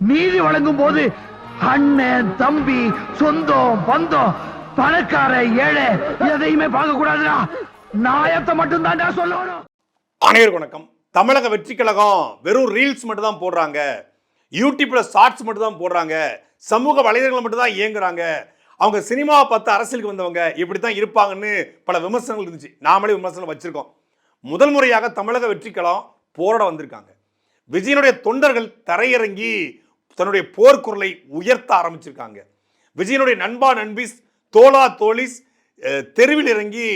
நீதி வழங்கும் போது அண்ணன் தம்பி சொந்தம் பந்தம் பணக்கார ஏழை எதையுமே பார்க்க கூடாதுடா நாயத்தை மட்டும் தான்டா சொல்லணும். அனைவருக்கு வணக்கம். தமிழக வெற்றி கழகம் வெறும் ரீல்ஸ் மட்டும் தான் போடுறாங்க. யூடியூப்ல ஷார்ட்ஸ் மட்டும் தான் போடுறாங்க. சமூக வலைதளங்கள் மட்டும் தான் இயங்குறாங்க. அவங்க சினிமாவை பார்த்து அரசியலுக்கு வந்தவங்க இப்படி தான் இருப்பாங்கன்னு பல விமர்சனங்கள் இருந்துச்சு. நாமளே விமர்சனம் வச்சிருக்கோம். முதல் முறையாக தமிழக வெற்றி கழகம் போராட வந்திருக்காங்க. விஜயனுடைய தொண்டர்கள் தரையிறங்கி தன்னுடைய போர்க்குரலை உயர்த்த ஆரம்பிச்சிருக்காங்க. விஜயனுடைய நண்பா நண்பிஸ் தோலா தோலிஸ் தெருவில் இறங்கி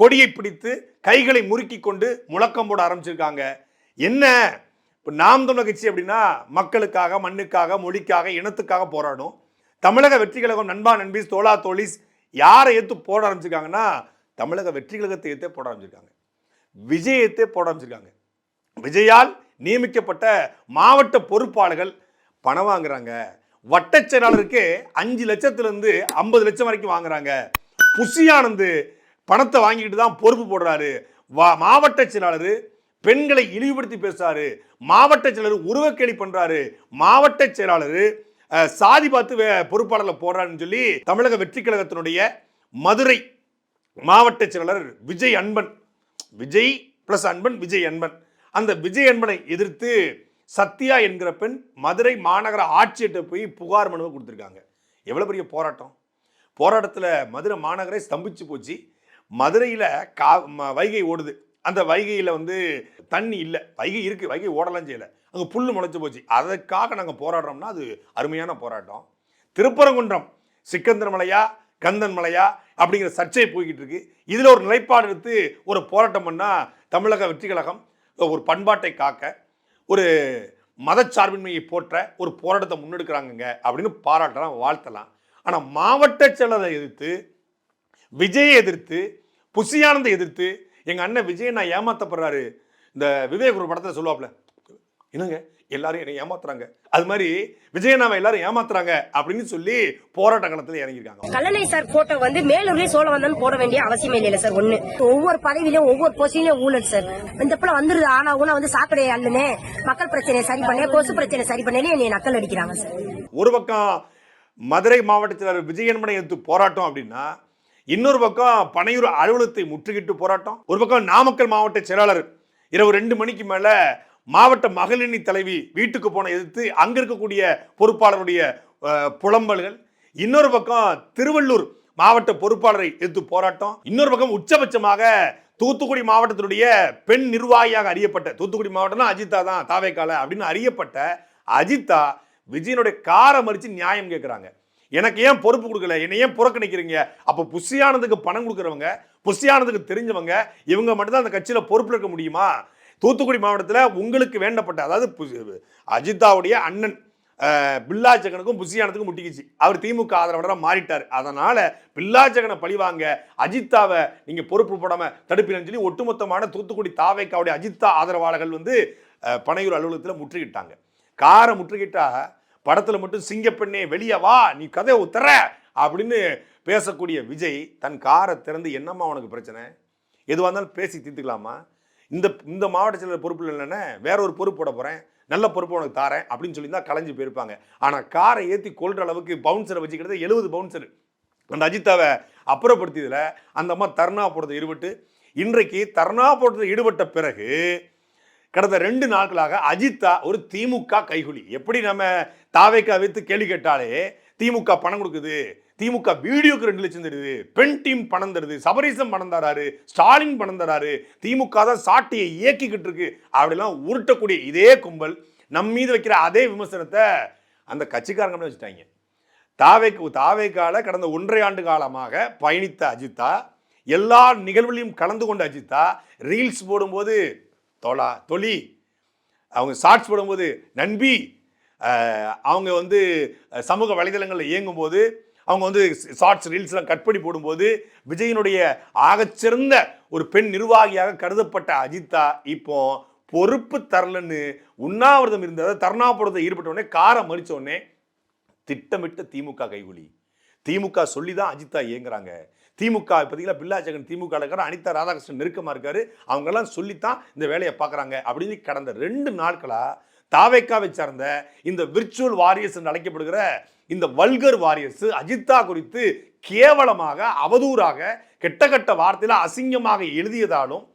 கொடியை பிடித்து கைகளை முறுக்கி கொண்டு முழக்கம் போட ஆரம்பிச்சிருக்காங்க. என்ன? இப்போ நாம் தமிழர் கட்சி அப்படின்னா மக்களுக்காக மண்ணுக்காக மொழிக்காக இனத்துக்காக போராடும். தமிழக வெற்றி கழகம் நண்பா நண்பிஸ் தோலா தோலிஸ் யாரை ஏற்று போட ஆரம்பிச்சிருக்காங்கன்னா தமிழக வெற்றி கழகத்தை ஏற்றே போட ஆரம்பிச்சிருக்காங்க. விஜயத்தை போட ஆரம்பிச்சிருக்காங்க. விஜயால் நியமிக்கப்பட்ட மாவட்ட பொறுப்பாளர்கள் பணம் வாங்குறாங்க. வட்டச் செயலாளருக்கு அஞ்சு லட்சத்துலேருந்து ஐம்பது லட்சம் வரைக்கும் வாங்குறாங்க. புஷியானந்து பணத்தை வாங்கிட்டு தான் பொறுப்பு போடுறாரு. வா மாவட்ட செயலாளர் பெண்களை இழிவுபடுத்தி பேசுறாரு. மாவட்ட செயலாளர் உருவக்கேலி பண்ணுறாரு மாவட்ட செயலாளர் சாதி பார்த்து வே- போடுறாருன்னு சொல்லி தமிழக வெற்றி கழகத்தினுடைய மதுரை மாவட்ட செயலாளர் விஜய் அன்பன் விஜய் பிளஸ் அன்பன் விஜய் அன்பன். அந்த விஜய் அன்பனை எதிர்த்து சத்யா என்கிற பெண் மதுரை மாநகர ஆட்சியர்கிட்ட போய் புகார் மனுவை கொடுத்துருக்காங்க. எவ்வளோ பெரிய போராட்டம்? போராட்டத்தில் மதுரை மாநகரே ஸ்தம்பிச்சு போச்சு. மதுரையில் கா வைகை ஓடுது. அந்த வைகையில் வந்து தண்ணி இல்லை. வைகை இருக்குது வைகை ஓடலாம் செய்யலை. அங்கே புல் முளைச்சி போச்சு. அதற்காக நாங்கள் போராடுறோம்னா அது அருமையான போராட்டம். திருப்பரங்குன்றம் சிக்கந்தர் மலையா கந்தன் மலையா அப்படிங்கிற சர்ச்சை போய்கிட்டு இருக்கு. இதில் ஒரு நிலைப்பாடு எடுத்து ஒரு போராட்டம் பண்ணால் தமிழக வெற்றி கழகம் ஒரு பண்பாட்டை காக்க ஒரு மதச்சார்பின்மையை போற்ற ஒரு போராட்டத்தை முன்னெடுக்கிறாங்கங்க அப்படின்னு பாராட்டலாம் வாழ்த்தலாம். ஆனால் மாவட்ட செயலரை எதிர்த்து விஜயை எதிர்த்து புசியானந்தை எதிர்த்து எங்கள் அண்ணன் விஜய் நான் ஏமாத்தப்படுறாரு. இந்த விவேக் ஒரு படத்தில் சொல்லுவாப்புல என்னங்க? எல்லாரும் என்னை ஏமாத்துறாங்க. அது மாதிரி விஜயனாவை எல்லாரும் ஏமாத்துறாங்க அப்படின்னு சொல்லி போராட்ட களத்தில் இறங்கியிருக்காங்க. கல்லணை சார் போட்டோ வந்து மேலூர்லயும் சோழவந்தன் போட வேண்டிய அவசியமே இல்ல சார் ஒண்ணு. ஒவ்வொரு பதவியிலும் ஒவ்வொரு பொசிஷன்லயும் ஊழல் சார். இந்த பிள்ளை வந்துருது ஆனா ஊனா வந்து சாக்கடை அள்ளுனே மக்கள் பிரச்சனையை சரி பண்ணே கொசு பிரச்சனை சரி பண்ணேன்னு என்னை நக்கல் அடிக்கிறாங்க சார். ஒரு பக்கம் மதுரை மாவட்ட செயலர் விஜயன்மனை எடுத்து போராட்டம் அப்படின்னா இன்னொரு பக்கம் பனையூர் அலுவலகத்தை முற்றுகிட்டு போராட்டம். ஒரு பக்கம் நாமக்கல் மாவட்ட செயலாளர் இரவு ரெண்டு மணிக்கு மேல மாவட்ட மகளிரணி தலைவி வீட்டுக்கு போன எதிர்த்து அங்கே இருக்கக்கூடிய பொறுப்பாளருடைய புலம்பல்கள். இன்னொரு பக்கம் திருவள்ளூர் மாவட்ட பொறுப்பாளரை எதிர்த்து போராட்டம். இன்னொரு பக்கம் உச்சபட்சமாக தூத்துக்குடி மாவட்டத்தினுடைய பெண் நிர்வாகியாக அறியப்பட்ட தூத்துக்குடி மாவட்டம்னா அஜித்தா தான் தாவேக்கால அப்படின்னு அறியப்பட்ட அஜித்தா விஜயனுடைய காரை மறித்து நியாயம் கேட்குறாங்க எனக்கு ஏன் பொறுப்பு கொடுக்கல? என்னை ஏன் புறக்கணிக்கிறீங்க? அப்போ புஷியானதுக்கு பணம் கொடுக்குறவங்க புஷியானதுக்கு தெரிஞ்சவங்க இவங்க மட்டும்தான் அந்த கட்சியில் பொறுப்பில் இருக்க முடியுமா? தூத்துக்குடி மாவட்டத்தில் உங்களுக்கு வேண்டப்பட்ட அதாவது பு- அஜிதாவுடைய அண்ணன் அஹ், பில்லா ஜெகனுக்கும் புஷியானதுக்கும் முட்டிக்கிச்சு. அவர் திமுக ஆதரவாளராக மாறிட்டார். அதனால் பில்லா ஜெகனை பழிவாங்க அஜித்தாவை நீங்கள் பொறுப்பு போடாமல் தடுப்பீங்கன்னு சொல்லி ஒட்டுமொத்தமான தூத்துக்குடி தாவைக்காவுடைய அஜித்தா ஆதரவாளர்கள் வந்து பனையூர் அலுவலகத்தில் முற்றுகிட்டாங்க. காரை முற்றுகிட்டா படத்தில் மட்டும் சிங்கப்பெண்ணே வெளியே வா நீ கதையை உத்தர அப்படின்னு பேசக்கூடிய விஜய் தன் காரை திறந்து என்னம்மா உனக்கு பிரச்சனை? எதுவாக இருந்தாலும் பேசி தீர்த்துக்கலாமா? இந்த இந்த மாவட்ட செயலர் பொறுப்பில் இல்லைன்னா வேற ஒரு பொறுப்பு போட போகிறேன் நல்ல பொறுப்பு உனக்கு தாரேன் அப்படின்னு சொல்லி தான் கலைஞ்சு போயிருப்பாங்க. ஆனால் காரை ஏற்றி கொள்கிற அளவுக்கு பவுன்சரை வச்சுக்கிறது எழுபது பவுன்சர் அந்த அஜித்தாவை அப்புறப்படுத்தியதில் அந்த அம்மா தர்ணா போடுறதை ஈடுபட்டு இன்றைக்கு தர்ணா போடுறதை ஈடுபட்ட பிறகு கடந்த ரெண்டு நாட்களாக அஜித்தா ஒரு திமுக கைகுலி. எப்படி நம்ம தாவேக்கா வைத்து கேள்வி கேட்டாலே திமுக பணம் கொடுக்குது திமுக வீடியோக்கு ரெண்டு லட்சம் தருது. பெண் டீம் பணம் தருது. சபரிசம் பணம் தராரு. ஸ்டாலின் பணம் தராரு. திமுக தான் சாட்டியை இயக்கிக்கிட்டு இருக்கு. அப்படிலாம் உருட்டக்கூடிய இதே கும்பல் நம் மீது வைக்கிற அதே விமர்சனத்தை அந்த கட்சிக்காரங்க வச்சுட்டாங்க. தாவேக்கு தாவேக்கால கடந்த ஒன்றரை ஆண்டு காலமாக பயணித்த அஜித்தா எல்லா நிகழ்வுலையும் கலந்து கொண்ட அஜித்தா ரீல்ஸ் போடும்போது தோலா தொலி அவங்க ஷார்ட்ஸ் போடும்போது நண்பி அவங்க வந்து சமூக வலைதளங்களில் இயங்கும்போது அவங்க வந்து ஷார்ட்ஸ் ரீல்ஸ்லாம் கட் பண்ணி போடும்போது விஜயனுடைய ஆகச்சிறந்த ஒரு பெண் நிர்வாகியாக கருதப்பட்ட அஜித்தா இப்போ பொறுப்பு தரலன்னு உண்ணாவிரதம் இருந்ததை தர்ணாபுரத்தை ஈடுபட்ட உடனே காரை மறிச்ச உடனே திட்டமிட்ட திமுக கைகூலி. திமுக சொல்லி தான் அஜித்தா இயங்குறாங்க. திமுக பார்த்தீங்களா பில்லா ஜெகன் திமுக இருக்கிற அனிதா ராதாகிருஷ்ணன் நெருக்கமாக இருக்காரு. அவங்கெல்லாம் சொல்லித்தான் இந்த வேலையை பார்க்குறாங்க அப்படின்னு கடந்த ரெண்டு நாட்களாக தாவேக்காவை சார்ந்த இந்த விர்ச்சுவல் வாரியர்ஸ் என்று அழைக்கப்படுகிற இந்த வல்கர் வாரியர்ஸ் அஜித்தா குறித்து கேவலமாக அவதூறாக கெட்ட கெட்ட அசிங்கமாக எழுதியதாலும்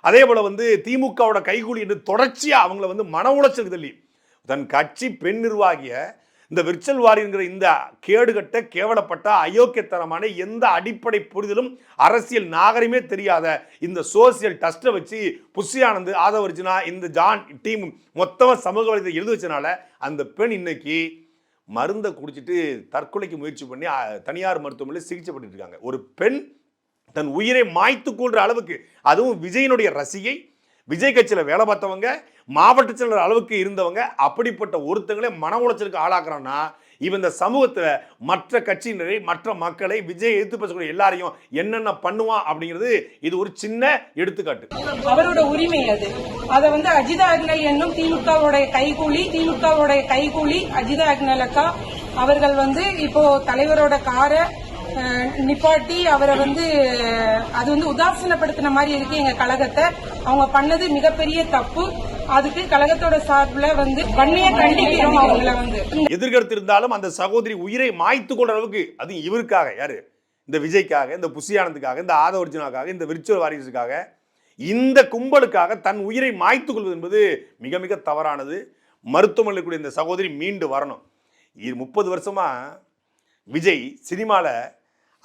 அதே போல் வந்து திமுகவோட கைகூலி என்று தொடர்ச்சியாக அவங்கள வந்து மன உளைச்சல் தள்ளி. தன் கட்சி பெண் நிர்வாகிய இந்த விர்ச்சல் வாரியங்கிற இந்த கேடுகட்ட கேவலப்பட்ட அயோக்கியத்தனமான எந்த அடிப்படை புரிதலும் அரசியல் நாகரிகமே தெரியாத இந்த சோசியல் டஸ்ட்டை வச்சு புஷியானந்து ஆதவர்ஜினா இந்த ஜான் டீம் மொத்தமாக சமூக வலைதளத்தை எழுதி வச்சனால அந்த பெண் இன்னைக்கு மருந்தை குடிச்சிட்டு தற்கொலைக்கு முயற்சி பண்ணி தனியார் மருத்துவமனையில் சிகிச்சை பண்ணிட்டு இருக்காங்க ஒரு பெண் தன் உயிரை மாய்த்து கொள்ற அளவுக்கு அதுவும் விஜயனுடைய ரசிகை விஜய் கட்சியில் வேலை பார்த்தவங்க மாவட்ட செயலர் அளவுக்கு இருந்தவங்க அப்படிப்பட்ட ஒருத்தங்களே மன உளைச்சலுக்கு ஆளாக்குறான்னா இவன் இந்த சமூகத்தில் மற்ற கட்சியினரை மற்ற மக்களை விஜய் எதிர்த்து பேசக்கூடிய எல்லாரையும் என்னென்ன பண்ணுவான் அப்படிங்கிறது இது ஒரு சின்ன எடுத்துக்காட்டு. அவரோட உரிமை அது. அதை வந்து அஜிதா அக்னல் என்னும் திமுகவுடைய கைகூலி திமுகவுடைய கைகூலி அஜிதா அக்னல் அக்கா அவர்கள் வந்து இப்போ தலைவரோட காரை நிப்பாட்டி அவரை வந்து அது வந்து உதாசீனப்படுத்தின மாதிரி இருக்கு எங்க கழகத்தை. அவங்க பண்ணது மிகப்பெரிய தப்பு. அதுக்கு கழகத்தோட சார்பில் வந்து வன்மையை கண்டிக்கிறோம் அவங்கள வந்து. எதிர்கருத்து இருந்தாலும் அந்த சகோதரி உயிரை மாய்த்து கொள்ற அளவுக்கு அது இவருக்காக யாரு? இந்த விஜய்க்காக இந்த புசியானந்துக்காக இந்த ஆதவர்ஜுனாக்காக இந்த விர்ச்சுவல் வாரிசுக்காக இந்த கும்பலுக்காக தன் உயிரை மாய்த்து கொள்வது என்பது மிக மிக தவறானது. மருத்துவமனையில் கூடிய இந்த சகோதரி மீண்டு வரணும். இது முப்பது வருஷமா விஜய் சினிமாவில்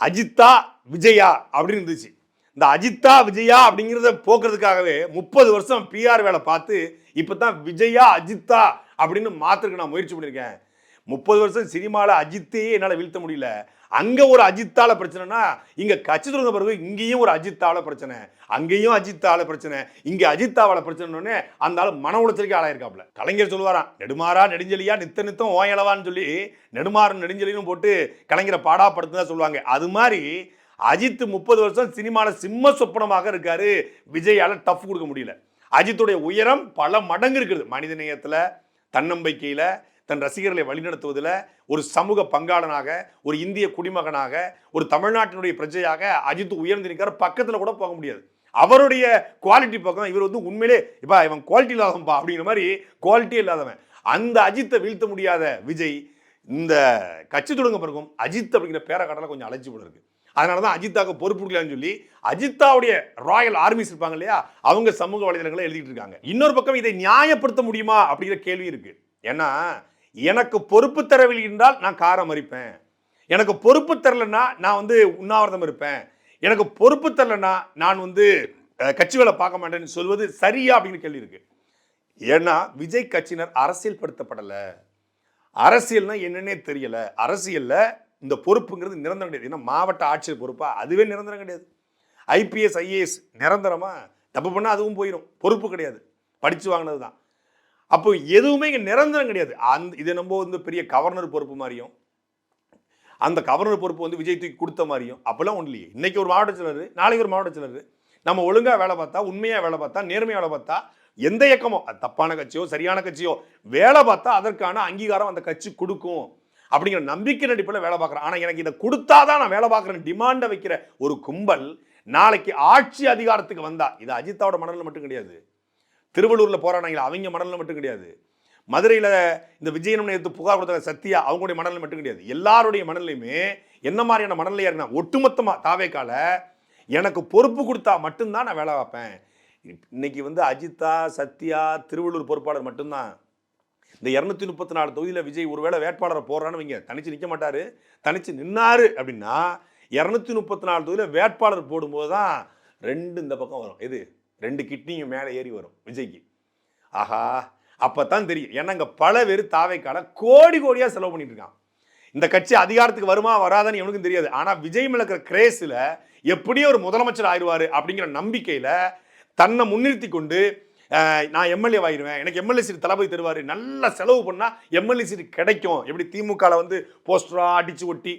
அஜித்தா விஜயா அப்படின்னு இருந்துச்சு. இந்த அஜித்தா விஜயா அப்படிங்கிறத போக்குறதுக்காகவே முப்பது வருஷம் பிஆர் வேலை பார்த்து இப்போ தான் விஜயா அஜித்தா அப்படின்னு மாத்திருக்கு நான் முயற்சி பண்ணியிருக்கேன். முப்பது வருஷம் சினிமாவில் அஜித்தையே என்னால் வீழ்த்த முடியல. அங்கே ஒரு அஜித்தால பிரச்சனைனா இங்கே கட்சி தொடங்க பிறகு இங்கேயும் ஒரு அஜித்தால பிரச்சனை அங்கேயும் அஜித்தால பிரச்சனை இங்கே அஜித்தாவால பிரச்சனைன்னு அந்த ஆள் மன உளைச்சலுக்கு ஆளாயிருக்காப்ல கலைஞர் சொல்லுவாராம் நெடுமாறா நெடுஞ்செலியா நித்த நித்தம் ஓயளவான்னு சொல்லி நெடுமாறும் நெடுஞ்செலின்னு போட்டு கலைஞரை பாடாப்படுத்துதான் சொல்லுவாங்க. அது மாதிரி அஜித் முப்பது வருஷம் சினிமாவில் சிம்ம சொப்பனமாக இருக்காரு. விஜயால் டஃப் கொடுக்க முடியல. அஜித்துடைய உயரம் பல மடங்கு இருக்குது. மனித நேயத்தில் தன்னம்பிக்கையில் தன் ரசிகர்களை வழிநடத்துவதில் ஒரு சமூக பங்காளனாக ஒரு இந்திய குடிமகனாக ஒரு தமிழ்நாட்டினுடைய பிரஜையாக அஜித் உயர்ந்திருக்கார் பக்கத்தில் கூட போக முடியாது. அவருடைய குவாலிட்டி பக்கம் இவர் வந்து உண்மையிலே இப்போ இவன் குவாலிட்டி இல்லாதவன்பா அப்படிங்கிற மாதிரி குவாலிட்டியே இல்லாதவன். அந்த அஜித்தை வீழ்த்த முடியாத விஜய் இந்த கட்சி தொடங்க பிறகும் அஜித் அப்படிங்கிற பேரை கடலை கொஞ்சம் அழைச்சி போல இருக்கு அதனால தான் அஜித்தாக்கு பொறுப்பு கொடுக்கலான்னு சொல்லி அஜித்தாவுடைய ராயல் ஆர்மிஸ் இருப்பாங்க இல்லையா அவங்க சமூக வலைதளங்களை எழுதிட்டு இருக்காங்க. இன்னொரு பக்கம் இதை நியாயப்படுத்த முடியுமா அப்படிங்கிற கேள்வி இருக்கு. ஏன்னா எனக்கு பொறுப்பு தரவில்லை என்றால் நான் காரம் மறிப்பேன். எனக்கு பொறுப்பு தரலைன்னா நான் வந்து உண்ணாவிரதம் இருப்பேன். எனக்கு பொறுப்பு தரலைன்னா நான் வந்து கட்சி வேலை பார்க்க மாட்டேன்னு சொல்வது சரியா அப்படின்னு கேள்வி இருக்கு. ஏன்னா விஜய் கட்சியினர் அரசியல்படுத்தப்படலை. அரசியல்னா என்னன்னே தெரியல. அரசியல்ல இந்த பொறுப்புங்கிறது நிரந்தரம் கிடையாது. ஏன்னா மாவட்ட ஆட்சியர் பொறுப்பாக அதுவே நிரந்தரம் கிடையாது. ஐபிஎஸ் ஐஏஎஸ் நிரந்தரமாக தப்பு பண்ணால் அதுவும் போயிடும் பொறுப்பு கிடையாது. படித்து வாங்கினது தான் அப்போ எதுவுமே இங்கே நிரந்தரம் கிடையாது. அந்த இதை நம்ம வந்து பெரிய கவர்னர் பொறுப்பு மாதிரியும் அந்த கவர்னர் பொறுப்பு வந்து விஜய் தூக்கி கொடுத்த மாதிரியும் அப்போல்லாம் ஒன்றும் இல்லையே. இன்றைக்கி ஒரு மாவட்ட செயலர் நாளைக்கு ஒரு மாவட்ட செயலர் நம்ம ஒழுங்காக வேலை பார்த்தா உண்மையாக வேலை பார்த்தா நேர்மையாக வேலை பார்த்தா எந்த இயக்கமோ அது தப்பான கட்சியோ சரியான கட்சியோ வேலை பார்த்தா அதற்கான அங்கீகாரம் அந்த கட்சி கொடுக்கும். அப்படிங்கிற நம்பிக்கை அடிப்படையில் வேலை பார்க்குறேன். ஆனால் எனக்கு இதை கொடுத்தாதான் நான் வேலை பார்க்குறேன் டிமாண்டை வைக்கிற ஒரு கும்பல் நாளைக்கு ஆட்சி அதிகாரத்துக்கு வந்தா இது அஜித்தாவோட மனநிலை மட்டும் கிடையாது. திருவள்ளூரில் போராடினாங்களா அவங்க மணலில் மட்டும் கிடையாது. மதுரையில் இந்த விஜயனும் எடுத்து புகார் கொடுத்த சத்யா அவங்களுடைய மணலில் மட்டும் கிடையாது. எல்லாருடைய மனநிலையுமே என்ன மாதிரியான மனநிலையா இருக்குன்னா ஒட்டுமொத்தமாக தாவேக்கால எனக்கு பொறுப்பு கொடுத்தா மட்டும்தான் நான் வேலை பார்ப்பேன். இன்னைக்கு வந்து அஜித்தா சத்யா திருவள்ளூர் பொறுப்பாளர் மட்டும்தான். இந்த இரநூத்தி முப்பத்தி நாலு தொகுதியில் விஜய் ஒருவேளை வேட்பாளரை போடுறான்னு வைங்க. தனிச்சு நிற்க மாட்டார். தனிச்சு நின்னாரு அப்படின்னா இரநூத்தி முப்பத்தி நாலு தொகுதியில் வேட்பாளர் போடும்போது தான் ரெண்டு இந்த பக்கம் வரும். எது? ரெண்டு கிட்னியும் மேலே ஏறி வரும் விஜய்க்கு. ஆஹா அப்போ தான் தெரியும். ஏன்னா இங்கே பல பேர் தாவைக்கால கோடி கோடியாக செலவு பண்ணிட்டு இருக்கான். இந்த கட்சி அதிகாரத்துக்கு வருமா வராதான்னு எவனுக்கும் தெரியாது. ஆனால் விஜய் மிளக்கிற கிரேஸில் எப்படியும் ஒரு முதலமைச்சர் ஆயிடுவார் அப்படிங்கிற நம்பிக்கையில் தன்னை முன்னிறுத்தி கொண்டு நான் எம்எல்ஏ ஆயிடுவேன் எனக்கு எம்எல்ஏ சீட் தளபதி தருவார். நல்லா செலவு பண்ணால் எம்எல்ஏ சீட் கிடைக்கும். எப்படி திமுகவில் வந்து போஸ்டராக அடித்து ஒட்டி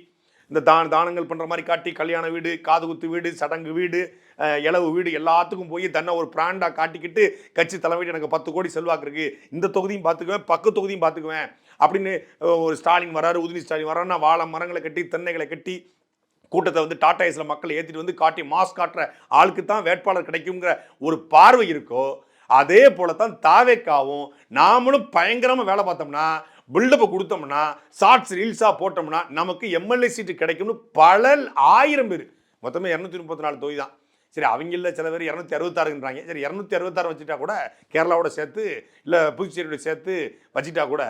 இந்த தான தானங்கள் பண்ணுற மாதிரி காட்டி கல்யாண வீடு காதுகுத்து வீடு சடங்கு வீடு இளவு இலவு வீடு எல்லாத்துக்கும் போய் தன்னை ஒரு பிராண்டாக காட்டிக்கிட்டு கட்சி தலைமையிட்டு எனக்கு பத்து கோடி செல்வாக்கு இருக்குது இந்த தொகுதியும் பார்த்துக்குவேன் பக்க தொகுதியும் பார்த்துக்குவேன் அப்படின்னு ஒரு ஸ்டாலின் வராரு உதினி ஸ்டாலின் வராருன்னா வாழை மரங்களை கட்டி தென்னைகளை கட்டி கூட்டத்தை வந்து டாடா ஏஸில் மக்களை ஏற்றிட்டு வந்து காட்டி மாஸ் காட்டுற ஆளுக்கு தான் வேட்பாளர் கிடைக்குங்கிற ஒரு பார்வை இருக்கோ அதே போலத்தான் தாவேக்காவும் நாமளும் பயங்கரமாக வேலை பார்த்தோம்னா பில்டப்பை கொடுத்தோம்னா ஷார்ட்ஸ் ரீல்ஸாக போட்டோம்னா நமக்கு எம்எல்ஏ சீட்டு கிடைக்கும்னு பல ஆயிரம் பேர். மொத்தமே இரநூத்தி முப்பத்தி நாலு தொகுதி தான் சரி அவங்கள சில பேர் இரநூத்தி அறுபத்தாறுன்றாங்க. சரி இரநூத்தி அறுபத்தாறு வச்சுட்டா கூட கேரளாவோட சேர்த்து இல்லை புதுச்சேரியோட சேர்த்து வச்சுட்டா கூட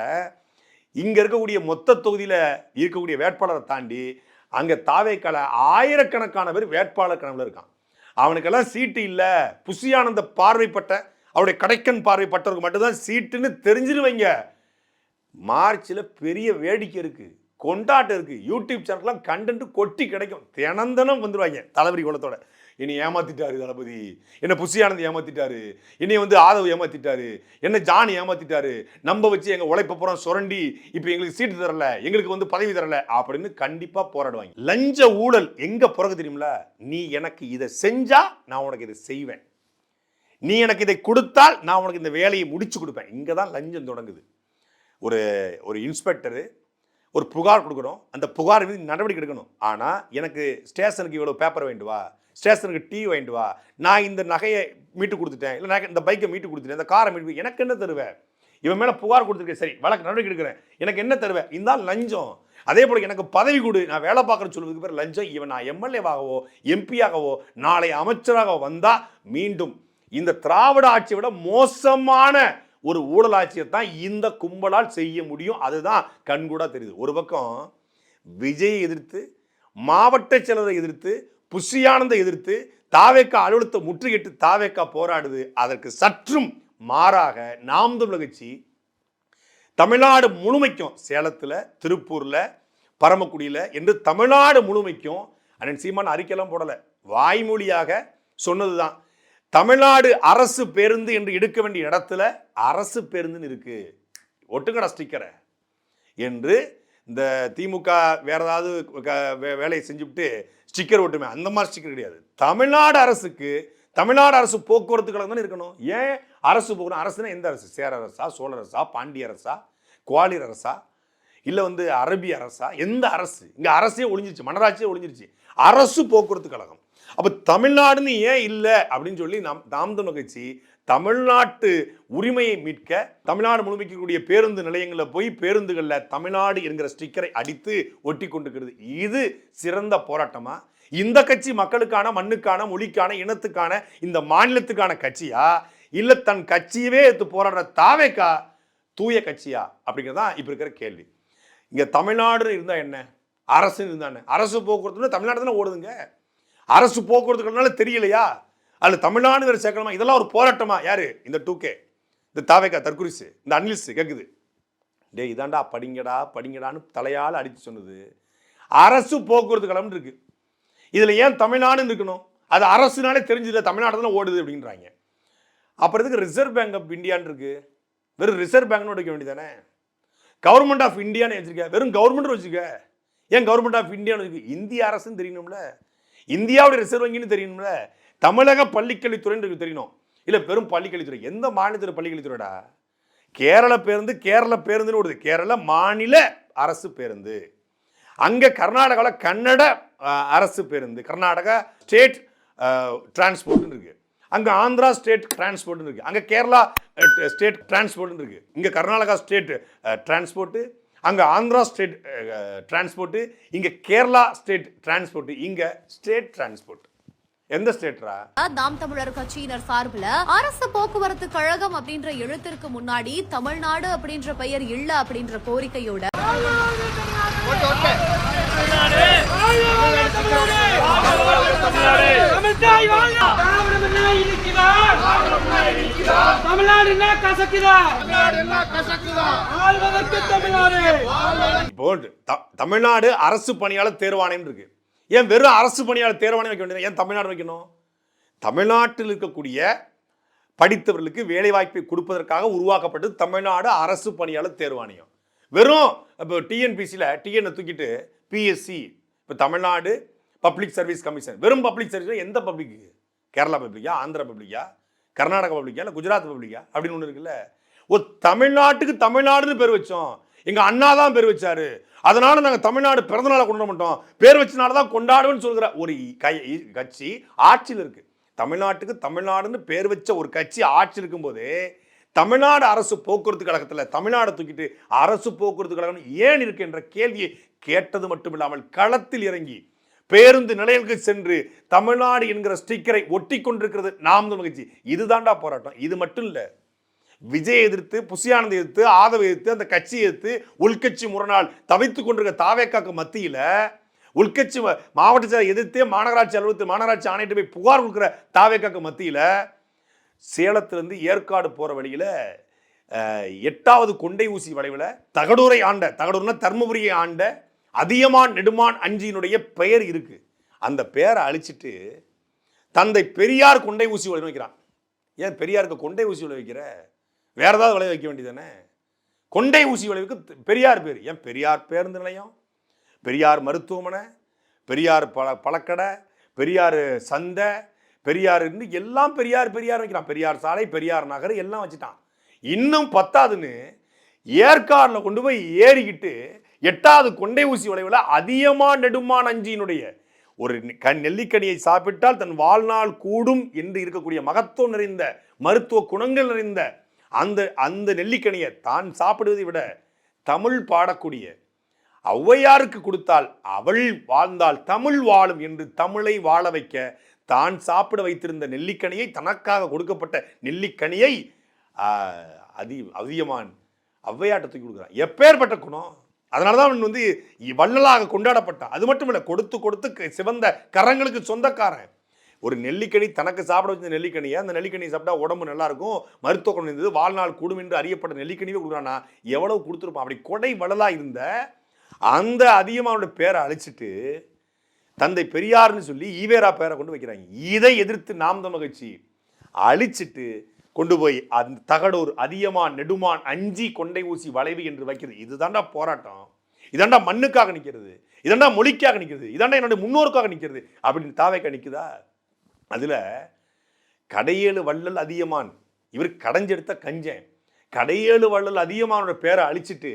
இங்கே இருக்கக்கூடிய மொத்த தொகுதியில் இருக்கக்கூடிய வேட்பாளரை தாண்டி அங்கே தாவேக்கால ஆயிரக்கணக்கான பேர் வேட்பாளர் கனவில் இருக்கான். அவனுக்கெல்லாம் சீட்டு இல்லை. புசியானந்த பார்வைப்பட்ட அவருடைய கடைக்கன் பார்வைப்பட்டவருக்கு மட்டும்தான் சீட்டுன்னு தெரிஞ்சிருவீங்க. மார்ச்சில் பெரிய வேடிக்கை இருக்குது கொண்டாட்டம் இருக்குது யூடியூப் சேனல்லாம் கண்டென்ட் கொட்டி கிடைக்கும். தினந்தனம் வந்துடுவாங்க வந்துருவாங்க தளபதி குலத்தோட. என்னை ஏமாத்திட்டாரு தளபதி என்னை புசியானந்த் ஏமாத்திட்டாரு என்னை வந்து ஆதவ் ஏமாத்திட்டாரு என்ன ஜான் ஏமாத்திட்டாரு நம்ப வச்சு எங்கள் உழைப்ப போகிறோம் சுரண்டி இப்போ எங்களுக்கு சீட்டு தரல எங்களுக்கு வந்து பதவி தரல அப்படின்னு கண்டிப்பாக போராடுவாங்க. லஞ்ச ஊழல் எங்கே பிறகு தெரியுமில நீ எனக்கு இதை செஞ்சால் நான் உனக்கு இதை செய்வேன். நீ எனக்கு இதை கொடுத்தால் நான் உனக்கு இந்த வேலையை முடிச்சு கொடுப்பேன். இங்கே தான் லஞ்சம் தொடங்குது. ஒரு ஒரு இன்ஸ்பெக்டரு ஒரு புகார் கொடுக்கணும். அந்த புகார் மீது நடவடிக்கை எடுக்கணும். ஆனால் எனக்கு ஸ்டேஷனுக்கு இவ்வளோ பேப்பர் வேண்டு வா ஸ்டேஷனுக்கு டீ வாங்கிட்டு வா நான் இந்த நகையை மீட்டு கொடுத்துட்டேன். இல்லை நான் இந்த பைக்கை மீட்டு கொடுத்துட்டேன். இந்த காரை மீட்டு எனக்கு என்ன தருவேன் இவன் மேலே புகார் கொடுத்துருக்கேன் சரி வழக்கு நடவடிக்கை எடுக்கிறேன். எனக்கு என்ன தருவேன் இந்த லஞ்சம். அதே போல் எனக்கு பதவி கொடு. நான் வேலை பார்க்குறேன்னு சொல்வதுக்கு பேர் லஞ்சம். இவன் நான் எம்எல்ஏவாகவோ எம்பியாகவோ நாளை அமைச்சராக வந்தால் மீண்டும் இந்த திராவிட ஆட்சியை விட மோசமான ஒரு ஊழல் ஆட்சியை தான் இந்த கும்பலால் செய்ய முடியும். அதுதான் கண்கூடா தெரியுது. ஒரு பக்கம் விஜயை எதிர்த்து மாவட்ட செயலரை எதிர்த்து புஷியானந்தை எதிர்த்து தாவேக்கா அலுவலகத்தை முற்றுகிட்டு தாவேக்கா போராடுது. அதற்கு சற்றும் மாறாக நாம் தமிழ் கட்சி தமிழ்நாடு முழுமைக்கும் சேலத்தில் திருப்பூரில் பரமக்குடியில் என்று தமிழ்நாடு முழுமைக்கும் அண்ணன் சீமான் அறிக்கையெல்லாம் போடலை. வாய்மொழியாக சொன்னது தான் தமிழ்நாடு அரசு பேருந்து என்று எடுக்க வேண்டிய இடத்துல அரசு பேருந்துன்னு இருக்கு. ஒட்டுக்கடா ஸ்டிக்கரை. என்று இந்த திமுக வேற ஏதாவது க- வே- வேலையை செஞ்சுவிட்டு ஸ்டிக்கர் ஒட்டுமே. அந்த மாதிரி ஸ்டிக்கர் கிடையாது. தமிழ்நாடு அரசுக்கு தமிழ்நாடு அரசு போக்குவரத்து கழகம் தானே இருக்கணும். ஏன் அரசு போகணும்? அரசுனா எந்த அரசு? சேர அரசா சோழ அரசா பாண்டிய அரசா குவாலியர் அரசா இல்லை வந்து அரபி அரசா? எந்த அரசு? இங்கே அரசே ஒளிஞ்சிருச்சு மன்னராட்சியே ஒளிஞ்சிருச்சு. அரசு போக்குவரத்து கழகம் அப்போ தமிழ்நாடுன்னு ஏன் இல்லை அப்படின்னு சொல்லி நாம் தாம் தமிழ் கட்சி தமிழ்நாட்டு உரிமையை மீட்க தமிழ்நாடு முழுமைக்கக்கூடிய பேருந்து நிலையங்களில் போய் பேருந்துகளில் தமிழ்நாடு என்கிற ஸ்டிக்கரை அடித்து ஒட்டி கொண்டுக்கிறது இது சிறந்த போராட்டமா? இந்த கட்சி மக்களுக்கான மண்ணுக்கான மொழிக்கான இனத்துக்கான இந்த மாநிலத்துக்கான கட்சியா? இல்லை தன் கட்சியவே எடுத்து போராடுற தாவேக்கா தூய கட்சியா? அப்படிங்கிறது தான் இப்போ இருக்கிற கேள்வி. இங்கே தமிழ்நாடு இருந்தால் என்ன? அரசு இருந்தா என்ன? அரசு போக்குவரத்து தமிழ்நாடு தானே ஓடுதுங்க. அரசு போக்குவரத்துனால தெரியலையா? அதில் தமிழ்நாடு வேறு சேர்க்கணுமா? இதெல்லாம் ஒரு போராட்டமா? யாரு? இந்த டூ கே இந்த தாவேக்கா தற்குரிசு இந்த அன்லிஸ் கேட்குது டேய் இதாண்டா படிங்கடா படிங்கடான்னு தலையால் அடித்து சொன்னது. அரசு போக்குவரத்து கழகம் இருக்கு. இதில் ஏன் தமிழ்நாடுன்னு இருக்கணும்? அது அரசுனாலே தெரிஞ்சது தமிழ்நாடு தான் ஓடுது அப்படின்றாங்க. அப்புறம் இதுக்கு ரிசர்வ் பேங்க் ஆஃப் இந்தியான்னு இருக்கு? வெறும் ரிசர்வ் பேங்க்னு வைக்க வேண்டியதானே கவர்மெண்ட் ஆஃப் இந்தியான்னு வச்சுருக்க. வெறும் கவர்மெண்ட் வச்சுக்க ஏன் கவர்மெண்ட் ஆஃப் இந்தியான்னு வச்சுக்க இந்திய அரசுன்னு தெரியணும்ல. இந்தியாவுடைய ரிசர்வ் வங்கின்னு தெரியணும்ல தமிழக பள்ளிக்கல்வித்துறைன்னு தெரியணும். இல்லை பெரும் பள்ளிக்கல்வித்துறை. எந்த மாநிலத்தில் பள்ளிக்கல்வித்துறைடா? கேரள பேருந்து கேரள பேருந்துன்னு ஓடுது. கேரள மாநில அரசு பேருந்து. அங்கே கர்நாடகாவில் கன்னட அரசு பேருந்து. கர்நாடகா ஸ்டேட் டிரான்ஸ்போர்ட்னு இருக்குது அங்கே ஆந்திரா ஸ்டேட் டிரான்ஸ்போர்ட்னு இருக்குது அங்கே கேரளா ஸ்டேட் டிரான்ஸ்போர்ட்னு இருக்குது இங்கே கர்நாடகா ஸ்டேட் டிரான்ஸ்போர்ட்டு அங்கே ஆந்திரா ஸ்டேட் டிரான்ஸ்போர்ட்டு இங்கே கேரளா ஸ்டேட் டிரான்ஸ்போர்ட்டு இங்கே ஸ்டேட் டிரான்ஸ்போர்ட் எந்த ஸ்டேட்ரா நாம் தமிழர் கட்சியினர் சார்பில் அரசு போக்குவரத்து கழகம் அப்படின்ற எழுத்திற்கு முன்னாடி தமிழ்நாடு அப்படின்ற பெயர் இல்ல அப்படின்ற கோரிக்கையோட தமிழ்தாய் இருக்கிறார்? தமிழ்நாடு என்ன கசக்குதா? ஆள்வதற்கு தமிழ்நாடு. இப்போ த- தமிழ்நாடு அரசு பணியாளர் தேர்வாணையம் இருக்கு. ஏன் வெறும் அரசு பணியாளர் தேர்வாணையம் வைக்க வேண்டியது? ஏன் தமிழ்நாடு வைக்கணும்? தமிழ்நாட்டில் இருக்கக்கூடிய படித்தவர்களுக்கு வேலைவாய்ப்பை கொடுப்பதற்காக உருவாக்கப்பட்டது தமிழ்நாடு அரசு பணியாளர் தேர்வாணையம். வெறும் இப்போ டிஎன்பிசியில் டிஎன்னை தூக்கிட்டு பிஎஸ்சி இப்போ தமிழ்நாடு பப்ளிக் சர்வீஸ் கமிஷன் வெறும் பப்ளிக் சர்வீஸ் எந்த பப்ளிக் கேரளா பப்ளிக்கா ஆந்திரா பப்ளிக்கா கர்நாடக பப்ளிக்கா இல்லை குஜராத் பப்ளிக்கா அப்படின்னு ஒன்று இருக்குல்ல? ஒரு தமிழ்நாட்டுக்கு தமிழ்நாடுன்னு பேர் வச்சோம். எங்கள் அண்ணா தான் பேர் வச்சாரு. அதனால நாங்கள் தமிழ்நாடு பிறந்தநாளை கொண்டாட மாட்டோம். பேர் வச்சனால தான் கொண்டாடுவோம்னு சொல்கிற ஒரு கை கட்சி ஆட்சியில் இருக்குது தமிழ்நாட்டுக்கு தமிழ்நாடுன்னு பேர் வச்ச ஒரு கட்சி ஆட்சி இருக்கும்போது தமிழ்நாடு அரசு போக்குவரத்து கழகத்தில் தமிழ்நாடு தூக்கிட்டு அரசு போக்குவரத்து கழகம் ஏன் இருக்கு என்ற கேள்வியை கேட்டது மட்டும் இல்லாமல் களத்தில் இறங்கி பேருந்து நிலையங்களுக்கு சென்று தமிழ்நாடு என்கிற ஸ்டிக்கரை ஒட்டி கொண்டிருக்கிறது நாம் கட்சி. இதுதான்டா போராட்டம். இது மட்டும் இல்லை விஜய் எதிர்த்து புசியானந்தை எதிர்த்து ஆதவ எதிர்த்து அந்த கட்சி எதிர்த்து உள்கட்சி முரணால் தவித்துக் கொண்டிருக்க தாவேக்காக்கு மத்தியில் உள்கட்சி மாவட்ட செயலர் எதிர்த்து மாநகராட்சி அலுவலகத்தில் மாநகராட்சி ஆணையிட்டு போய் புகார் கொடுக்குற தாவேக்காக்கு மத்தியில் சேலத்திலேருந்து ஏற்காடு போகிற வழியில் எட்டாவது கொண்டை ஊசி வளைவில் தகடூரை ஆண்ட தகடூர்னா தர்மபுரியை ஆண்ட அதியமான் நெடுமான் அஞ்சியினுடைய பெயர் இருக்கு. அந்த பெயரை அழிச்சிட்டு தந்தை பெரியார் கொண்டை ஊசி வளை வைக்கிறான். ஏன் பெரியாருக்கு கொண்டை ஊசி விளை வைக்கிற? வேற ஏதாவது விளை வைக்க வேண்டியதானே கொண்டை ஊசி விளைவுக்கு பெரியார் பேர். ஏன் பெரியார் பேருந்து நிலையம்? பெரியார் மருத்துவமனை பெரியார் பல பழக்கடை பெரியார் சந்தை பெரியார் எல்லாம் பெரியார் பெரியார் வைக்கிறான். பெரியார் சாலை பெரியார் நகர் எல்லாம் வச்சுட்டான். இன்னும் பத்தாதுன்னு ஏற்காடில் கொண்டு போய் ஏறிக்கிட்டு எட்டாவது கொண்டை ஊசி வளைவில் அதிகமாக நெடுமான் அஞ்சியினுடைய ஒரு கண் நெல்லிக்கனியை சாப்பிட்டால் தன் வாழ்நாள் கூடும் என்று இருக்கக்கூடிய மகத்துவம் நிறைந்த மருத்துவ குணங்கள் நிறைந்த அந்த அந்த நெல்லிக்கனியை தான் சாப்பிடுவதை விட தமிழ் பாடக்கூடிய ஔவையாருக்கு கொடுத்தால் அவள் வாழ்ந்தால் தமிழ் வாழும் என்று தமிழை வாழ வைக்க தான் சாப்பிட வைத்திருந்த நெல்லிக்கனியை தனக்காக கொடுக்கப்பட்ட நெல்லிக்கனியை அதி அதியமான் ஔவையாட்டத்துக்கு கொடுக்குறான். எப்பேற்பட்ட குணம்? அதனால தான் அவன் வந்து வள்ளலாக கொண்டாடப்பட்டான். அது மட்டும் இல்லை கொடுத்து கொடுத்து க- சிவந்த கரங்களுக்கு சொந்தக்காரன். ஒரு நெல்லிக்கனி தனக்கு சாப்பிட வச்ச நெல்லிக்கனியை அந்த நெல்லிக்கனியை சாப்பிட்டா உடம்பு நல்லா இருக்கும் மருத்துவ குணம் இருந்தது வாழ்நாள் கூடும் என்று அறியப்பட்ட நெல்லிக்கனியே கொடுக்குறானா எவ்வளவு கொடுத்துருப்பான்? அப்படி கொடை வள்ளலா இருந்த அந்த அதிகமானோட பேரை அழிச்சிட்டு தந்தை பெரியார்னு சொல்லி ஈவேரா பேரை கொண்டு வைக்கிறாங்க. இதை எதிர்த்து நாம் தமிழ் கட்சி அழிச்சிட்டு கொண்டு போய் அந்த தகடூர் அதியமான் நெடுமான் அஞ்சி கொண்டை ஊசி வளைவு என்று வைக்கிறது. இதுதான்டா போராட்டம். இதாண்டா மண்ணுக்காக நிற்கிறது இதாண்டா மொழிக்காக நிற்கிறது இதாண்டா என்னுடைய முன்னோருக்காக நிற்கிறது அப்படின்னு தாவைக்கா நிற்குதா அதில் கடையேழு வள்ளல் அதியமான் இவர் கடைஞ்செடுத்த கஞ்சன் கடையேழு வள்ளல் அதியமானோட பேரை அழிச்சிட்டு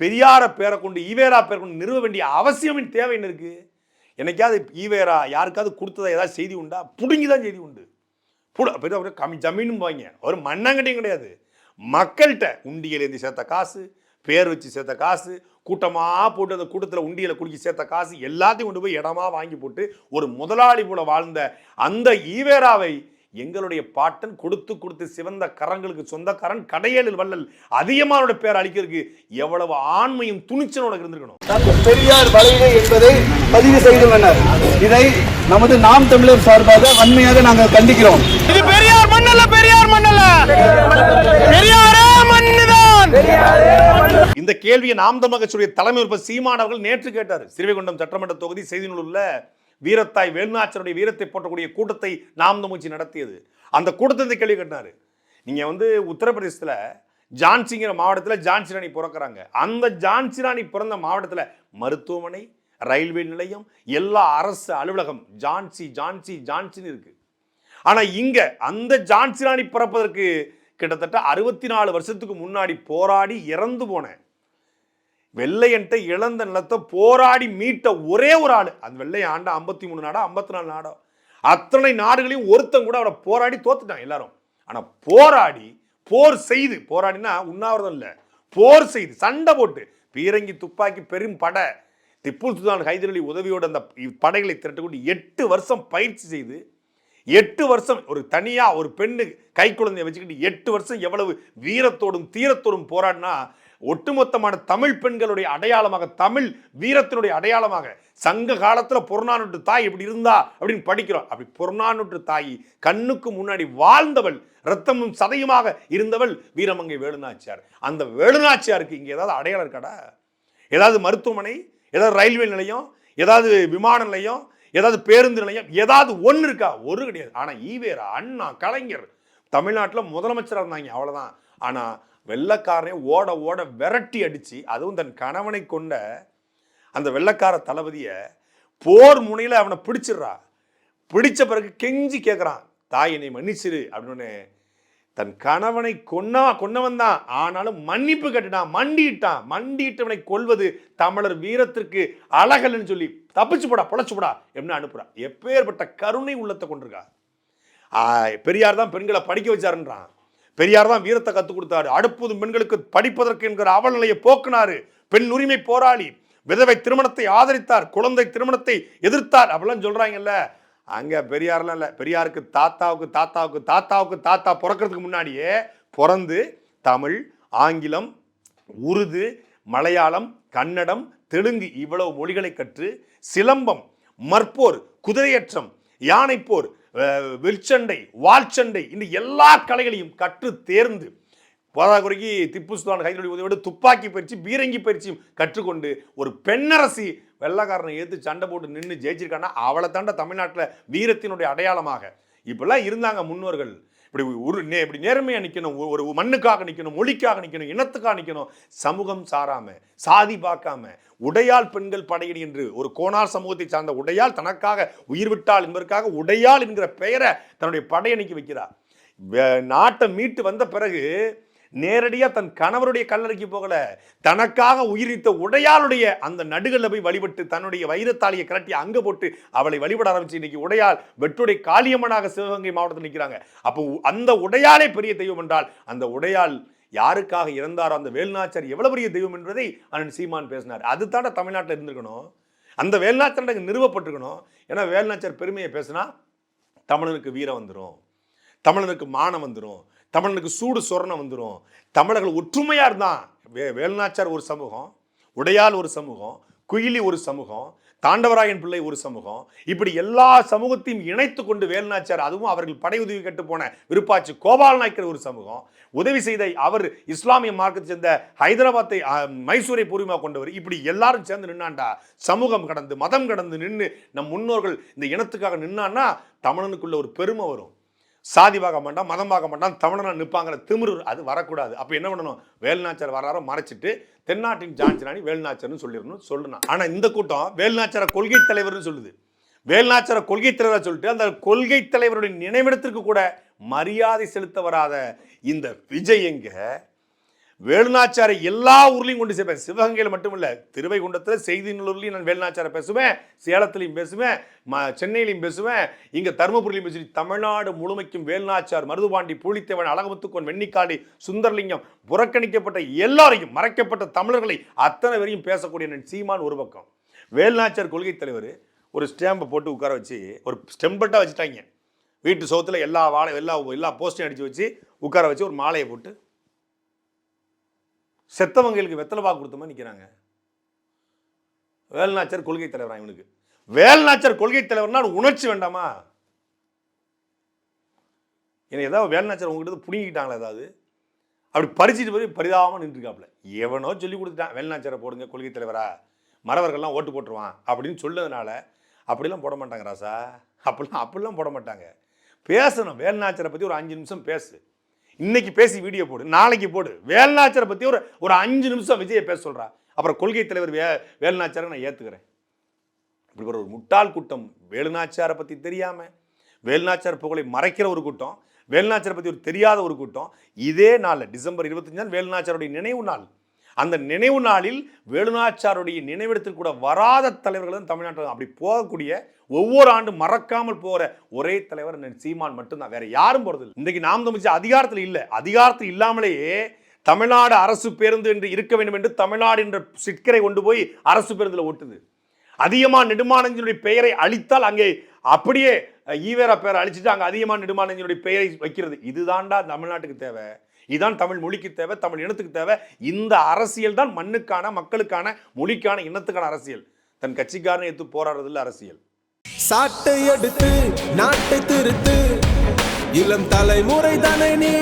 பெரியார பேரை கொண்டு ஈவேரா பேரை கொண்டு நிறுவ வேண்டிய அவசியமின் தேவை என்ன இருக்குது என்னைக்காவது ஈவேரா யாருக்காவது கொடுத்ததா ஏதாவது செய்தி உண்டா? புடுங்கி தான் செய்தி உண்டு. கூட பெரிய அவரு கம்மி ஜமீனும் வாங்க ஒரு மண்ணாங்கட்டியும் கிடையாது. மக்கள்கிட்ட உண்டியலேருந்து சேர்த்த காசு பேர் வச்சு சேர்த்த காசு கூட்டமாக போட்டு அந்த கூட்டத்தில் உண்டியலை குடிக்க சேர்த்த காசு எல்லாத்தையும் கொண்டு போய் இடமா வாங்கி போட்டு ஒரு முதலாளி போல வாழ்ந்த அந்த ஈவேராவை எங்களுடைய பாட்டன் கொடுத்து கொடுத்து சிவந்த கரங்களுக்கு சொந்தக்காரன் கடையேழில் வள்ளல் அதிகமானோட பேர் அழிக்கிறதுக்கு எவ்வளவு ஆண்மையும் துணிச்சலோட இருந்திருக்கணும். பெரியார் வளைவு என்பதை பதிவு செய்துள்ளனர். இதை நமது நாம் தமிழர் சார்பாக வன்மையாக நாங்கள் கண்டிக்கிறோம். இது பெரியார் மண்ணல்ல பெரியார் மண்ணல்ல. பெரியாரே மண்ணுதான். இந்த கேள்வியை நாம் தமிழக கட்சியுடைய தலைமை உறுப்பினர் சீமான் அவர்கள் நேற்று கேட்டார். சிறுவைகுண்டம் சட்டமன்ற தொகுதி செய்திநூலில் வீரத்தாய் வேலுநாச்சருடைய வீரத்தை போற்றக்கூடிய கூட்டத்தை நாம் தமிழ்ச்சி நடத்தியது. அந்த கூட்டத்தை இந்த கேள்வி கேட்டாரு. நீங்க வந்து உத்தரப்பிரதேசத்துல ஜான்சிங்கிற மாவட்டத்தில் ஜான்சிராணி பிறக்கிறாங்க. அந்த ஜான்சிராணி பிறந்த மாவட்டத்தில் மருத்துவமனை ரயில்வே நிலையம் எல்லா அரசு அலுவலகம் ஜான்சி ஜான்சி ஜான்சின்னு இருக்கு. ஆனால் இங்கே அந்த ஜான்சிராணி பிறப்பதற்கு கிட்டத்தட்ட அறுபத்தி நாலு வருஷத்துக்கு முன்னாடி போராடி இறந்து போனேன் வெள்ளையன்ட்ட இழந்த நிலத்தை போராடி மீட்ட ஒரே ஒரு ஆள். அந்த வெள்ளை ஆண்டா ஐம்பத்தி மூணு நாடா ஐம்பத்தி நாலு நாடோ. அத்தனை நாடுகளையும் ஒருத்தன் கூட அவரை போராடி தோத்துட்டான் எல்லாரும். ஆனால் போராடி போர் செய்து போராடினா உண்ணாவிரதம் இல்லை. போர் செய்து சண்டை போட்டு பீரங்கி துப்பாக்கி பெரும் படை திப்பு சுல்தான் ஹைதர் அலி உதவியோடு அந்த படைகளை திரட்டுக்கொண்டு எட்டு வருஷம் பயிற்சி செய்து எட்டு வருஷம் ஒரு தனியாக ஒரு பெண்ணு கை குழந்தைய வச்சுக்கிட்டு எட்டு வருஷம் எவ்வளவு வீரத்தோடும் தீரத்தோடும் போராடினா ஒட்டுமொத்தமான தமிழ் பெண்களுடைய அடையாளமாக தமிழ் வீரத்தினுடைய அடையாளமாக சங்க காலத்தில் புறநானூற்று தாய் இப்படி இருந்தா அப்படின்னு படிக்கிறோம். அப்படி புறநானூற்று தாய் கண்ணுக்கு முன்னாடி வாழ்ந்தவள் ரத்தமும் சதையுமாக இருந்தவள் வீரமங்கை வேலுநாச்சியார். அந்த வேலுநாச்சியாருக்கு இங்கே ஏதாவது அடையாளம் இருக்காடா? ஏதாவது மருத்துவமனை ஏதாவது ரயில்வே நிலையம் ஏதாவது விமான நிலையம் ஏதாவது பேருந்து நிலையம் ஏதாவது ஒன்று இருக்கா? ஒரு கிடையாது. ஆனால் ஈவேரா அண்ணா கலைஞர் தமிழ்நாட்டில் முதலமைச்சராக இருந்தாங்க அவ்வளோதான் ஆனால் வெள்ளக்காரனை ஓட ஓட விரட்டி அடித்து அதுவும் தன் கணவனை கொண்ட அந்த வெள்ளக்கார தளபதியை போர் முனையில் அவனை பிடிச்சிடுறா. பிடிச்ச பிறகு கெஞ்சி கேட்குறான் தாய் என்னை மன்னிச்சிரு அப்படின்னு. தன் கணவனை கொன்னா கொன்னவன் தான். ஆனாலும் மன்னிப்பு கட்டுட்டான் மண்டிட்டான். மண்டிட்டவனை கொல்வது தமிழர் வீரத்திற்கு அழகல்னு சொல்லி தப்பிச்சு போடா பொழைச்சு போடா என்ன அனுப்புறான் எப்பேற்பட்ட கருணை உள்ளத்தை கொண்டிருக்கா. ஆ, பெரியார் தான் பெண்களை படிக்க வச்சாருன்றான். பெரியார் தான் வீரத்தை கற்றுக் கொடுத்தாரு. அடுப்பதும் பெண்களுக்கு படிப்பதற்கு என்கிற அவல் நிலையை போக்குனாரு. பெண் உரிமை போராளி. விதவை திருமணத்தை ஆதரித்தார். குழந்தை திருமணத்தை எதிர்த்தார். அப்படிலாம் சொல்றாங்கல்ல. அங்க பெரியார்லாம் இல்லை. பெரியாருக்கு தாத்தாவுக்கு தாத்தாவுக்கு தாத்தாவுக்கு தாத்தா பிறக்கிறதுக்கு முன்னாடியே பிறந்து தமிழ் ஆங்கிலம் உருது மலையாளம் கன்னடம் தெலுங்கு இவ்வளவு மொழிகளை கற்று சிலம்பம் மற்போர் குதிரையற்றம் யானைப்போர் அஹ், வால்ச்சண்டை இந்த எல்லா கலைகளையும் கற்று தேர்ந்து போதாக்குறைக்கு திப்பு சுல்தான் கைதொழி உதவியோடு துப்பாக்கி பயிற்சி பீரங்கி பயிற்சியும் கற்றுக்கொண்டு ஒரு பெண்ணரசி வெள்ளக்காரனை ஏத்து சண்டை போட்டு நின்று ஜெயிச்சிருக்கான்னா அவளை தாண்ட தமிழ்நாட்டில் வீரத்தினுடைய அடையாளமாக. இப்பெல்லாம் இருந்தாங்க முன்னோர்கள். இப்படி ஒரு நே இப்படி நேர்மையாக நிற்கணும் ஒரு மண்ணுக்காக நிற்கணும் மொழிக்காக நிற்கணும் இனத்துக்காக நிற்கணும் சமூகம் சாராம சாதி பார்க்காம உடையால் பெண்கள் படையணி என்று ஒரு கோணார் சமூகத்தை சார்ந்த உடையால் தனக்காக உயிர் விட்டால் என்பதற்காக உடையாள் என்கிற பெயரை தன்னுடைய படையணிக்கு வைக்கிறார். நாட்டை மீட்டு வந்த பிறகு நேரடியாக தன் கணவருடைய கல்லறைக்கு போகல. தனக்காக உயிரித்த உடையாளுடைய அந்த நடுகளில் போய் வழிபட்டு தன்னுடைய வைரத்தாலியை கரட்டி அங்கே போட்டு அவளை வழிபட ஆரம்பிச்சு இன்னைக்கு உடையால் வெற்றுடை காளியம்மனாக சிவகங்கை மாவட்டத்தில் நிற்கிறாங்க அப்போ அந்த உடையாலே பெரிய தெய்வம் என்றால் அந்த உடையால் யாருக்காக இறந்தாரோ அந்த வேல்நாச்சர் எவ்வளவு பெரிய தெய்வம் என்பதை அண்ணன் சீமான் பேசினார். அது தானே தமிழ்நாட்டில் இருந்திருக்கணும். அந்த வேல்நாச்சர் நிறுவப்பட்டிருக்கணும். ஏன்னா வேல்நாச்சர் பெருமையை பேசினா தமிழனுக்கு வீரம் வந்துடும் தமிழனுக்கு மானம் வந்துடும் தமிழனுக்கு சூடு சொரணம் வந்துடும் தமிழர்கள் ஒற்றுமையாக இருந்தான். வே வேலுநாச்சார் ஒரு சமூகம் உடையால் ஒரு சமூகம் குயிலி ஒரு சமூகம் தாண்டவராயன் பிள்ளை ஒரு சமூகம். இப்படி எல்லா சமூகத்தையும் இணைத்து கொண்டு வேலுநாச்சார் அதுவும் அவர்கள் படை உதவி கட்டு போன விருப்பாச்சு கோபால் நாய்க்கர் ஒரு சமூகம். உதவி செய்த அவர் இஸ்லாமிய மார்க்கத்தை சேர்ந்த ஹைதராபாத்தை மைசூரை பூர்வமாக கொண்டவர். இப்படி எல்லாரும் சேர்ந்து நின்னாண்டா. சமூகம் கடந்து மதம் கடந்து நின்று நம் முன்னோர்கள் இந்த இனத்துக்காக நின்னான்னா தமிழனுக்குள்ள ஒரு பெருமை வரும். சாதி பார்க்க மாட்டான் மதம் பார்க்க மாட்டான் தமிழனா நிற்பாங்கிற திமிரு அது வரக்கூடாது. அப்போ என்ன பண்ணணும்? வேலுநாச்சர் வராரோ மறைச்சிட்டு தென்னாட்டின் ஜான்சிராணி வேலுநாச்சர்னு சொல்லிடணும் சொல்லணும். ஆனால் இந்த கூட்டம் வேலுநாச்சர கொள்கை தலைவர்னு சொல்லுது. வேலுநாச்சர கொள்கை தலைவராக சொல்லிட்டு அந்த கொள்கை தலைவருடைய நினைவிடத்திற்கு கூட மரியாதை செலுத்த வராத இந்த விஜய் எங்கே வேலுநாச்சாரை எல்லா ஊர்லையும் கொண்டு சேர்ப்பேன். சிவகங்கையில் மட்டும் இல்லை திருவைகுண்டத்தில் செய்திநல்லூர்லையும் நான் வேலுநாச்சாரை பேசுவேன் சேலத்துலையும் பேசுவேன் ம சென்னையிலையும் பேசுவேன். இங்கே தருமபுரியிலையும் பேசுவேன் தமிழ்நாடு முழுமைக்கும் வேலுநாச்சார் மருதுபாண்டி பூலித்தேவன் அழகமுத்துக்கோன் வெண்ணிக்காடி சுந்தர்லிங்கம் புறக்கணிக்கப்பட்ட எல்லாரையும் மறைக்கப்பட்ட தமிழர்களை அத்தனை வரையும் பேசக்கூடிய நான் சீமான் ஒரு பக்கம். வேலுநாச்சார் கொள்கை தலைவர் ஒரு ஸ்டாம்பை போட்டு உட்கார வச்சு ஒரு ஸ்டெம்பட்டாக வச்சுட்டாங்க. வீட்டு சோத்தில் எல்லா வாழை எல்லா எல்லா போஸ்டையும் அடித்து வச்சு உட்கார வச்சு ஒரு மாலையை போட்டு செத்தவங்களுக்கு வெத்தலை பாக்கு கொடுத்த மாதிரி நிற்கிறாங்க வேல்நாச்சர் கொள்கை தலைவரா இவனுக்கு. வேல்நாச்சர் கொள்கை தலைவர்னா உணர்ச்சி வேண்டாமா? என்ன ஏதாவது வேல்நாச்சர் உங்ககிட்ட புடுங்கிக்கிட்டாங்களா ஏதாவது? அப்படி பறிச்சுட்டு போய் பரிதாபமாக நின்றுருக்காப்புல. எவனோ சொல்லி கொடுத்துட்டான் வேல்நாச்சரை போடுங்க கொள்கை தலைவரா. மறவர்கள்லாம் ஓட்டு போட்டுருவான் அப்படின்னு சொன்னதுனால அப்படிலாம் போட மாட்டாங்க ராசா. அப்படிலாம் அப்படிலாம் போட மாட்டாங்க. பேசணும். வேல்நாச்சரை பற்றி ஒரு அஞ்சு நிமிஷம் பேசு. இன்னைக்கு பேசி வீடியோ போடு நாளைக்கு போடு. வேல்நாச்சரை பற்றி ஒரு ஒரு அஞ்சு நிமிஷம் விஜயை பேச சொல்கிறா அப்புறம் கொள்கை தலைவர் வே வேலுநாச்சாரை நான் ஏற்றுக்கிறேன் இப்படி ஒரு முட்டாள் கூட்டம் வேலுநாச்சாரை பற்றி தெரியாமல் வேலுநாச்சார் புகழை மறைக்கிற ஒரு கூட்டம் வேலுநாச்சரை பற்றி ஒரு தெரியாத ஒரு கூட்டம் இதே நாளில் டிசம்பர் இருபத்தஞ்சாம் நாள் நினைவு நாள். அந்த நினைவு நாளில் வேலுநாச்சாருடைய நினைவிடத்தில் கூட வராத தலைவர்கள் தான் தமிழ்நாட்டில் அப்படி போகக்கூடிய ஒவ்வொரு ஆண்டும் மறக்காமல் போகிற ஒரே தலைவர் சீமான் மட்டும்தான். வேற யாரும் போகிறது இல்லை. இன்றைக்கு நாம் தமிழ்ச்சி அதிகாரத்தில் இல்லை. அதிகாரத்தில் இல்லாமலேயே தமிழ்நாடு அரசு பேருந்து என்று இருக்க வேண்டும் என்று தமிழ்நாடு என்ற சிக்கரை கொண்டு போய் அரசு பேருந்தில் ஓட்டுது. அதிகமாக நெடுமானஞ்சனுடைய பெயரை அழித்தால் அங்கே அப்படியே ஈவேரா பெயரை அழிச்சிட்டு அங்கே அதிகமாக நெடுமானஞ்சனுடைய பெயரை வைக்கிறது. இதுதான்டா தமிழ்நாட்டுக்கு தேவை. இதுதான் தமிழ் மொழிக்கு தேவை தமிழ் இனத்துக்கு தேவை. இந்த அரசியல் தான் மண்ணுக்கான மக்களுக்கான மொழிக்கான இனத்துக்கான அரசியல். தன் கட்சிக்காரனை எடுத்து போராடுறதில் அரசியல். சாட்டை எடுத்து நாட்டை திருத்து. இளம் தலைமுறை தானே நீ